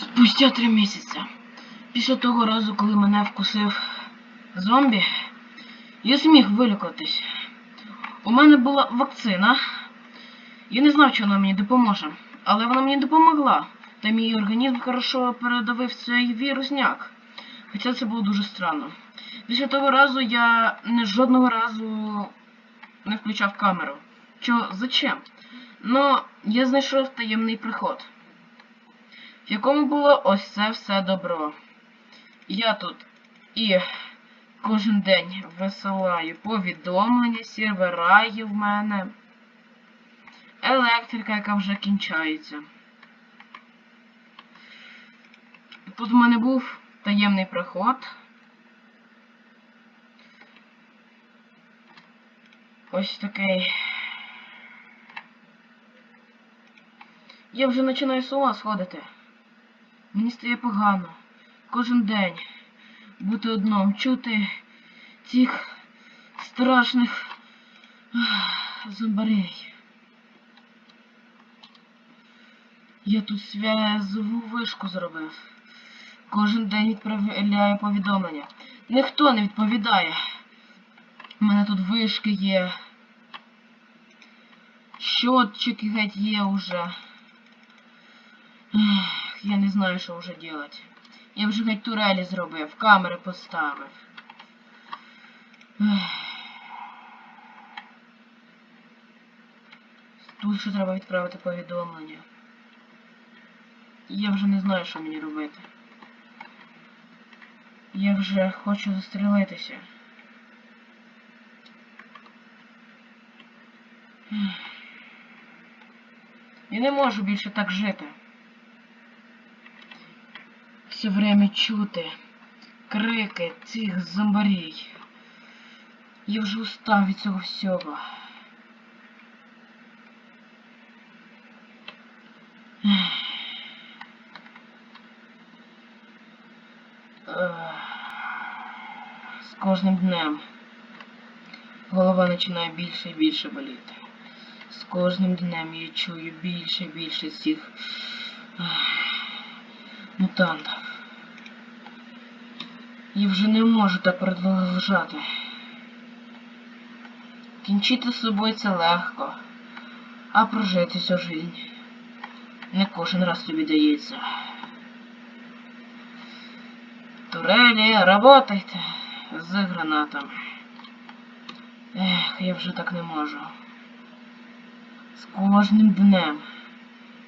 Спустя три місяці. Після того разу, коли мене вкусив зомбі, я зміг вилікуватись. У мене була вакцина. Я не знав, чи вона мені допоможе, але вона мені допомогла. Та мій організм хорошо передавив цей вірусняк. Хоча це було дуже странно. Після того разу я не жодного разу не включав камеру. Чо зачем? Ну, я знайшов таємний приход, в якому було ось це все добро. Я тут і кожен день висилаю повідомлення, сервера є в мене. Електрика, яка вже кінчається. Тут в мене був таємний приход. Ось такий. Я вже починаю з ума сходити. Мені стає погано. Кожен день бути одном, чути цих страшних зомбарей. Я тут зв'язову вишку зробив. Кожен день відправляю повідомлення. Ніхто не відповідає. У мене тут вишки є. Щотчики геть є уже. Я не знаю, що вже делать. Я вже геть турелі зробив, камери поставив. Тут ще треба відправити повідомлення. Я вже не знаю, що мені робити. Я вже хочу застрелитися. Я не можу більше так жити. Все время чути крики цих зомбарей. Я вже устав від цього всього. З кожним днем голова починає більше і більше боліти. З кожним днем я чую більше і більше цих мутантів. Я вже не можу так продовжати. Кінчити з собою це легко, а прожити цю жизнь не кожен раз тобі дається. Турелі, работайте з гранатами. Ех, я вже так не можу. З кожним днем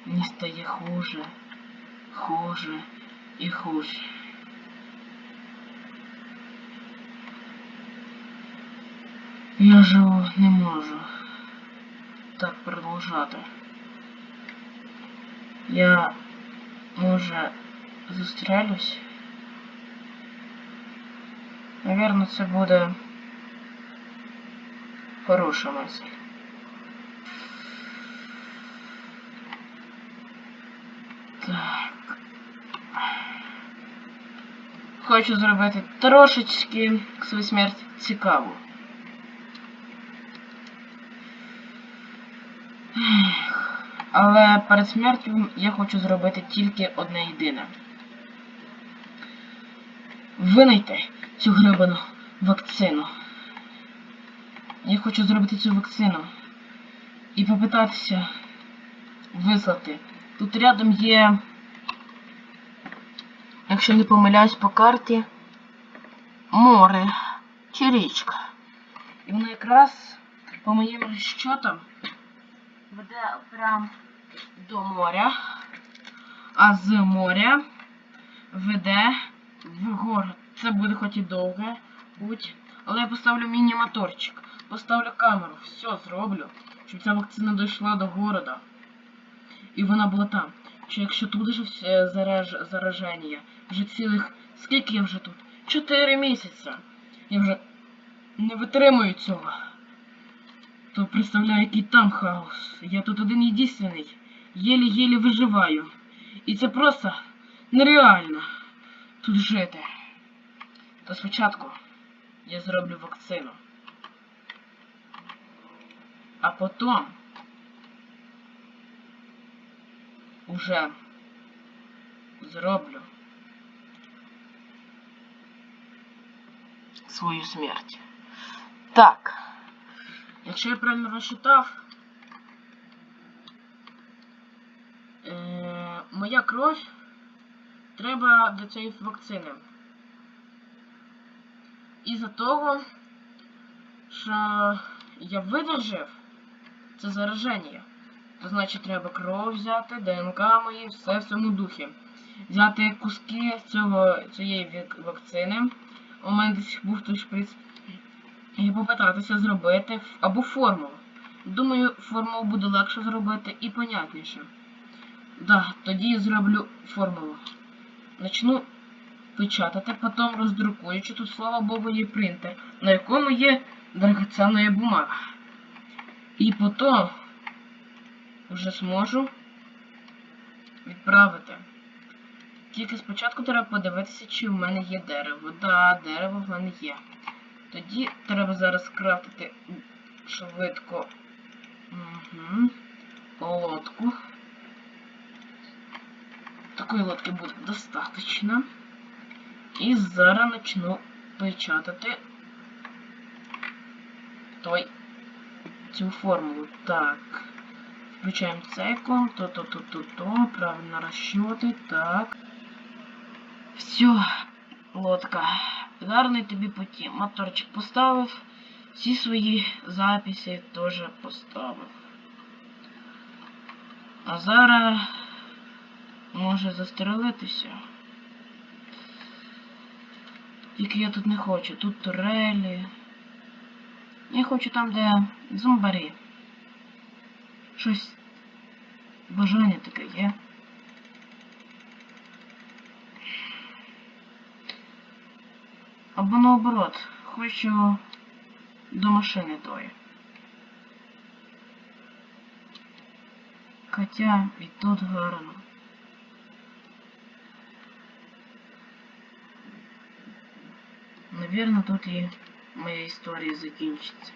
мені стає хуже, хуже і хуже. Я живу не можу так продовжати. Я, може, зустрілюсь? Наверно, це буде хороша мисль. Так. Хочу зробити трошечки свою смерть цікаву. Але перед смертю я хочу зробити тільки одне єдине. Винайте цю гребану вакцину. Я хочу зробити цю вакцину і попитатися вислати. Тут рядом є, якщо не помиляюсь по карті, море чи річка. І вона якраз по моїм розчотам веде прям до моря, а з моря веде в город. Це буде хоч і довге путь, але я поставлю міні-моторчик, поставлю камеру, все зроблю, щоб ця вакцина дійшла до города. І вона була там. Що якщо тут же все зараж... зараження, вже цілих... Скільки я вже тут? Чотири місяці. Я вже не витримую цього. То представляю, який там хаос. Я тут один єдиний. Єлі-єлі виживаю. І це просто нереально тут жити. То спочатку я зроблю вакцину. А потім уже зроблю свою смерть. Так. Якщо я правильно розчитав, е, моя кров треба до цієї вакцини. Із-за того, що я видержав це зараження. То значить треба кров взяти, ДНК мої, все в цьому духі. Взяти куски цього, цієї вакцини. У мене десь був той шприц. І попитатися зробити або формулу. Думаю, формулу буде легше зробити і понятніше. Да, тоді зроблю формулу. Начну печатати, потім роздрукуючи. Тут, слава Богу, є принтер, на якому є драгоценна бумага. І потім вже зможу відправити. Тільки спочатку треба подивитися, чи в мене є дерево. Да, дерево в мене є. Тоді треба зараз крафтити швидко угу. лодку. Такої лодки буде достатньо. І зараз почну печатати той цю формулу. Так. Включаємо цей ком, то, то, то, то, то, правильно расчети, так. Все, лодка. Гарний тобі путі. Моторчик поставив. Всі свої записи теж поставив. А зараз може застрелитися. Тільки я тут не хочу. Тут турелі. Я хочу там, де зомбарі. Щось бажання таке є. Або наоборот, хочу до машини тої. Хоча і тут гарно. Наверное, тут і моя історія закінчиться.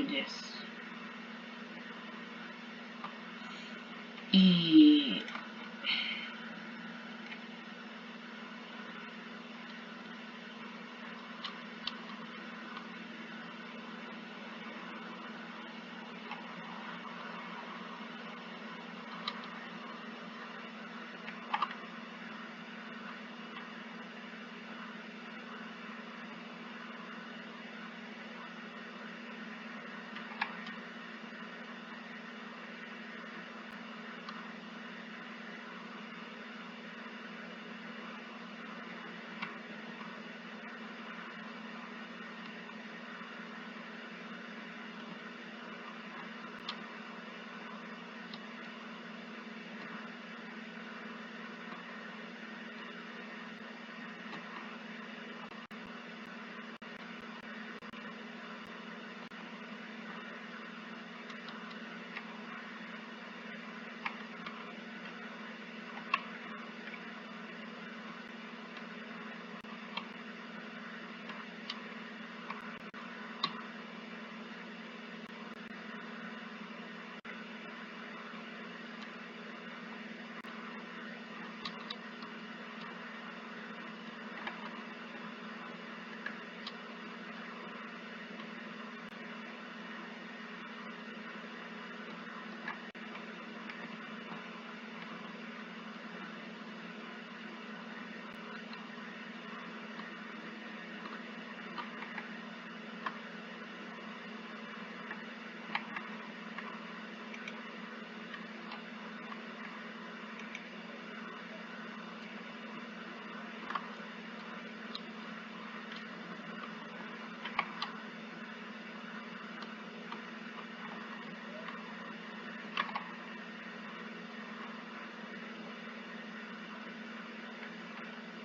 です。えー